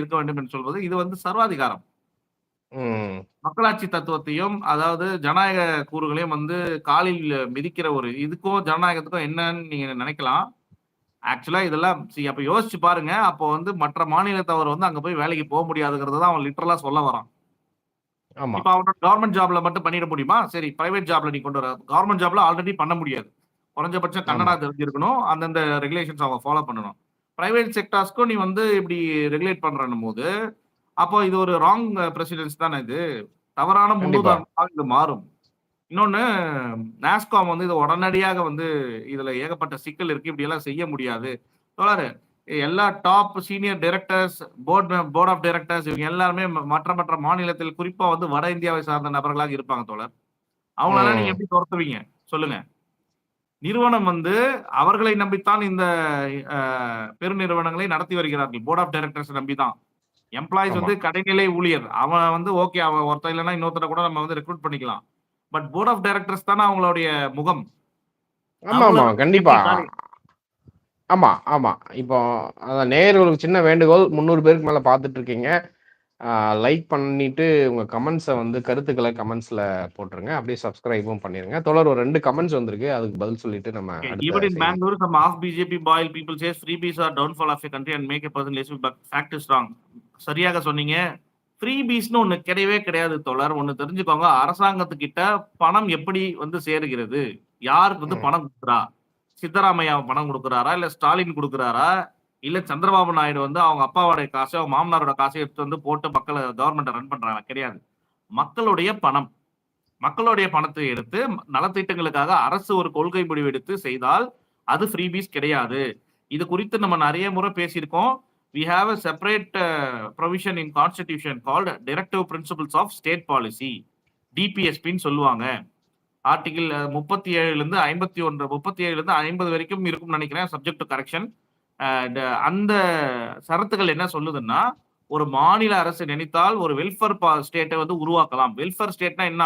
இருக்க வேண்டும் என்று சொல்வது இது வந்து சர்வாதிகாரம். மக்களாட்சி தத்துவத்தையும் அதாவது ஜனநாயக கூறுகளையும் வந்து காலில் மிதிக்கிற ஒரு இதுக்கும் ஜனநாயகத்துக்கும் என்னன்னு நீங்க நினைக்கலாம். ஆக்சுவலா இதெல்லாம் see, அப்ப யோசிச்சு பாருங்க. அப்போ வந்து மற்ற மாநிலத்தவர் வந்து அங்க போய் வேலைக்கு போக முடியாதுங்கிறத அவன் லிட்டரலா சொல்ல வரான். இப்ப அவனோட கவர்மெண்ட் ஜாப்ல மட்டும் பண்ணிட முடியுமா? சரி பிரைவேட் ஜாப்ல நீ கொண்டு வர. கவர்மெண்ட் ஜாப்ல ஆல்ரெடி பண்ண முடியாது. குறைஞ்சபட்சம் கன்னடா தெரிஞ்சிருக்கணும். அந்தந்த ரெகுலேஷன்ஸ் அவங்க ஃபாலோ பண்ணணும். பிரைவேட் செக்டார்ஸ்க்கும் நீ வந்து இப்படி ரெகுலேட் பண்றன்னும் போது அப்போ இது ஒரு ராங் பிரசிடென்ஸ் தானே இது. தவறான. முன்னுதாரணமாக இது மாறும். இன்னொன்னு நாஸ்காம் வந்து இது உடனடியாக வந்து இதுல ஏகப்பட்ட சிக்கல் இருக்கு. இப்படி எல்லாம் செய்ய முடியாது. தோழரு எல்லா top senior directors board board of directors இவங்க எல்லாருமே மற்ற மற்ற மாநிலத்தில் குறிப்பா வந்து வட இந்தியாவை சார்ந்த நபர்களாக இருப்பாங்க தோழர். அவங்களெல்லாம் நீங்க. எப்படி துரத்துவீங்க? சொல்லுங்க. நிறுவனம் வந்து அவர்களை நம்பித்தான் இந்த பெருநிறுவனங்களை நடத்தி வருகிறார்கள். போர்ட் ஆஃப் டைரக்டர்ஸ் நம்பி தான் எம்ப்ளாயிஸ். வந்து கடைநிலை ஊழியர். அவன் வந்து ஓகே அவன் ஒருத்தன் இல்லைன்னா இன்னொருத்தர கூட நம்ம வந்து ரெக்ரூட் பண்ணிக்கலாம். பட் போர்ட் ஆஃப் டைரக்டர்ஸ் தானே அவங்களுடைய முகம். ஆமா ஆமா கண்டிப்பா. ஆமா ஆமா. இப்போ அதான் நேயர்களுக்கு சின்ன வேண்டுகோள். முந்நூறு பேருக்கு மேல பார்த்துட்டு இருக்கீங்க. லைக் பண்ணிட்டு உங்க கமெண்ட்ஸை வந்து கருத்துக்களை கமெண்ட்ஸ்ல போட்டுருங்க. அப்படியே சப்ஸ்கிரைபும் பண்ணிருங்க. தொடர் ஒரு ரெண்டு கமெண்ட்ஸ் வந்திருக்கு. அதுக்கு பதில் சொல்லிட்டு நம்ம செய்தி- Bangalore, some half BJP boil people says freebies are downfall of a country and make a person less but fact is wrong. சரியாக சொன்னீங்க. ஃப்ரீபீஸ்னு ஒண்ணு கிடையவே கிடையாது தோழர் ஒண்ணு தெரிஞ்சுக்கோங்க. அரசாங்கத்துக்கிட்ட பணம் எப்படி வந்து சேருகிறது? யாருக்கு வந்து. பணம் கொடுக்குறா? சித்தராமையா பணம் கொடுக்குறாரா? இல்ல ஸ்டாலின் கொடுக்குறாரா? இல்ல சந்திரபாபு நாயுடு வந்து அவங்க அப்பாவோட காசை அவங்க மாமனாரோட காசை எடுத்து வந்து போட்டு மக்களை கவர்மெண்ட் ரன் பண்றாங்க கிடையாது. மக்களுடைய பணம். மக்களுடைய பணத்தை எடுத்து நலத்திட்டங்களுக்காக அரசு ஒரு கொள்கை முடிவு எடுத்து செய்தால் அது ஃப்ரீபீஸ் கிடையாது. இது குறித்து நம்ம நிறைய முறை பேசியிருக்கோம். We have a separate provision in constitution called directive principles of state policy டிபிஎஸ்பின்னு சொல்லுவாங்க. ஆர்டிகிள் uh, முப்பத்தி ஏழுலேருந்து ஐம்பத்தி ஒன்று முப்பத்தி ஏழுலேருந்து ஐம்பது வரைக்கும் இருக்கும்னு நினைக்கிறேன் சப்ஜெக்ட் கரெக்ஷன் அந்த சரத்துகள் என்ன சொல்லுதுன்னா ஒரு மாநில அரசு நினைத்தால் ஒரு வெல்ஃபேர் ஸ்டேட்டை வந்து உருவாக்கலாம். வெல்ஃபேர் ஸ்டேட்னா என்ன?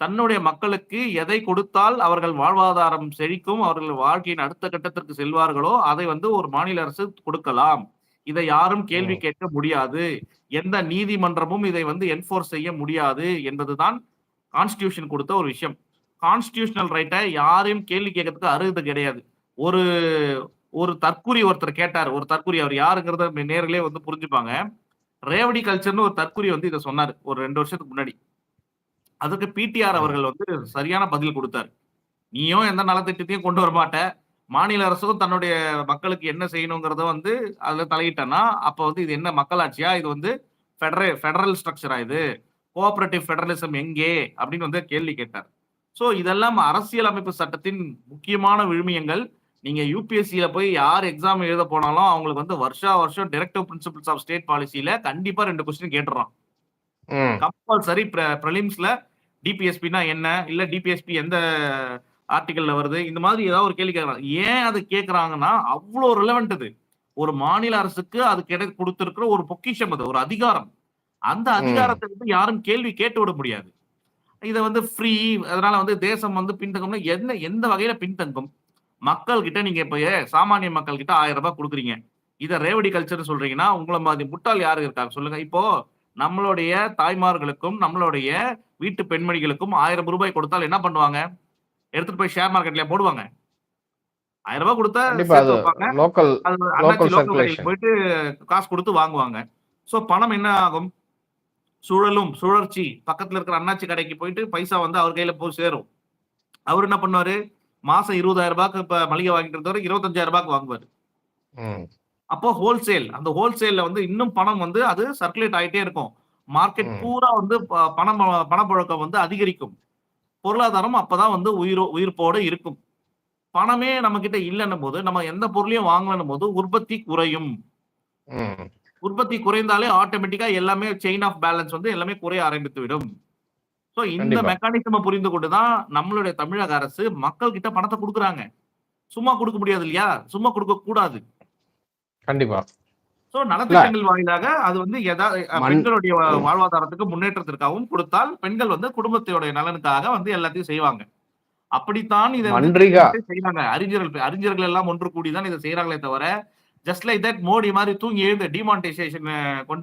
தன்னுடைய மக்களுக்கு எதை கொடுத்தால் அவர்கள் வாழ்வாதாரம் செழிக்கும் அவர்கள் வாழ்க்கையின் அடுத்த கட்டத்திற்கு செல்வார்களோ அதை வந்து ஒரு மாநில அரசு கொடுக்கலாம். இதை யாரும் கேள்வி. கேட்க முடியாது. எந்த நீதிமன்றமும் இதை வந்து என்ஃபோர்ஸ் செய்ய முடியாது என்பதுதான் கான்ஸ்டிடியூஷன் கொடுத்த ஒரு விஷயம். கான்ஸ்டிடியூஷனல் ரைட்டை யாரையும் கேள்வி கேட்கறதுக்கு அருகதை கிடையாது. ஒரு ஒரு தற்கூரி ஒருத்தர் கேட்டார். ஒரு தற்கூரி அவர் யாருங்கிறத நேர்களே வந்து புரிஞ்சுப்பாங்க. ரேவடி கல்ச்சர்னு ஒரு தற்கூரி வந்து இதை சொன்னார் ஒரு ரெண்டு வருஷத்துக்கு முன்னாடி. அதுக்கு பிடிஆர் அவர்கள் வந்து சரியான பதில் கொடுத்தார். நீயும் எந்த நலத்திட்டத்தையும் கொண்டு வர மாட்ட. மாநில அரசும் தன்னுடைய மக்களுக்கு என்ன செய்யணுங்கிறத வந்து அதுல தலையிட்டனா அப்ப வந்து இது என்ன மக்களாட்சியா? இது வந்து ஃபெடரல் ஃபெடரல் ஸ்ட்ரக்சரா இது? கோஆபரேட்டிவ் ஃபெடரலிசம் எங்கே? அப்படின்னு வந்து கேள்வி கேட்டார். ஸோ இதெல்லாம் அரசியலமைப்பு சட்டத்தின் முக்கியமான விழுமியங்கள். நீங்க யூபிஎஸ்சியில போய் யார் எக்ஸாம் எழுத போனாலும் அவங்களுக்கு வந்து வருஷா வருஷம் டைரக்டிவ் பிரின்சிபல்ஸ் ஆஃப் ஸ்டேட் பாலிசியில கண்டிப்பா ரெண்டு கொஸ்டின் கேட்டுறான். கம்பல்சரி ப்ரிலிம்ஸ்ல டிபிஎஸ்பினா என்ன? இல்ல டிபிஎஸ்பி எந்த ஆர்டிகல்ல வருது? இந்த மாதிரி ஏதாவது ஒரு கேள்வி கேட்கறாங்க ஏன் அது கேட்கறாங்கன்னா அவ்வளோ ரிலவெண்ட் அது. ஒரு மாநில அரசுக்கு அது கிடை கொடுத்திருக்கிற ஒரு பொக்கிஷம் அது ஒரு அதிகாரம். அந்த அதிகாரத்தை வந்து யாரும் கேள்வி கேட்டு விட முடியாது. இதை வந்து ஃப்ரீ அதனால வந்து தேசம் வந்து பின்தங்கும்னா என்ன எந்த வகையில பின்தங்கும்? மக்கள் கிட்ட நீங்க இப்ப சாமானிய மக்கள் கிட்ட ஆயிரம் ரூபாய் கொடுக்குறீங்க. இதை ரேவடி கல்ச்சர் சொல்றீங்கன்னா உங்களை மாதிரி முட்டாள் யாரு இருக்காங்க சொல்லுங்க. இப்போ நம்மளுடைய தாய்மார்களுக்கும் நம்மளுடைய வீட்டு பெண்மணிகளுக்கும் ஆயிரம் ரூபாய் கொடுத்தால் என்ன பண்ணுவாங்க? எடுத்துட்டு போய் ஷேர் மார்க்கெட்ல போடுவாங்க. ஆயிரம் ரூபாய் கொடுத்தா போயிட்டு காசு கொடுத்து வாங்குவாங்க. சோ பணம் என்ன ஆகும்? சுழலும் சுழற்சி. பக்கத்துல இருக்கிற அண்ணாச்சி கடைக்கு போயிட்டு பைசா வந்து அவர் கையில போய் சேரும். அவர் என்ன பண்ணுவாரு? மாசம் இருபதாயிரம் ரூபாய்க்கு இப்ப மளிகை வாங்கிட்டு இருந்தவர் இருபத்தஞ்சாயிரம் ரூபாய்க்கு வாங்குவாரு. அப்போ ஹோல்சேல் அந்த ஹோல்சேல்ல வந்து இன்னும் பணம் வந்து அது சர்க்குலேட் ஆயிட்டே இருக்கும் மார்க்கெட். பூரா வந்து பணம் பணப்புழக்கம் வந்து அதிகரிக்கும் பொருளாதாரம் அப்பதான் வந்து உயிரோ உயிர்ப்போட இருக்கும் பணமே நம்ம கிட்ட இல்லைன்னும் போது நம்ம எந்த பொருளையும் வாங்கலன்னும் போது உற்பத்தி குறையும். உற்பத்தி குறைந்தாலே ஆட்டோமேட்டிக்கா எல்லாமே செயின் ஆஃப் பேலன்ஸ் வந்து எல்லாமே குறைய ஆரம்பித்து விடும் சோ இந்த. மெக்கானிசம் புரிந்து கொண்டுதான் நம்மளுடைய தமிழக அரசு மக்கள் கிட்ட பணத்தை கொடுக்குறாங்க. சும்மா கொடுக்க முடியாது இல்லையா? சும்மா கொடுக்க கூடாது. கண்டிப்பா. சோ நலத்திட்டங்கள் வாயிலாக அது வந்து பெண்களுடைய வாழ்வாதாரத்துக்கு முன்னேற்றத்திற்காகவும் கொடுத்தால் பெண்கள் வந்து குடும்பத்தோட நலனுக்காக வந்து எல்லாத்தையும் செய்வாங்க. அப்படித்தான் இதை செய்யறாங்க அறிஞர்கள் அறிஞர்கள் எல்லாம் ஒன்று கூடிதான் இதை செய்யறாங்களே தவிர ஜஸ்ட் லைக் தட் மோடி மாதிரி தூங்கி எழுந்து டிமானிட்டைசேஷன் கொண்டு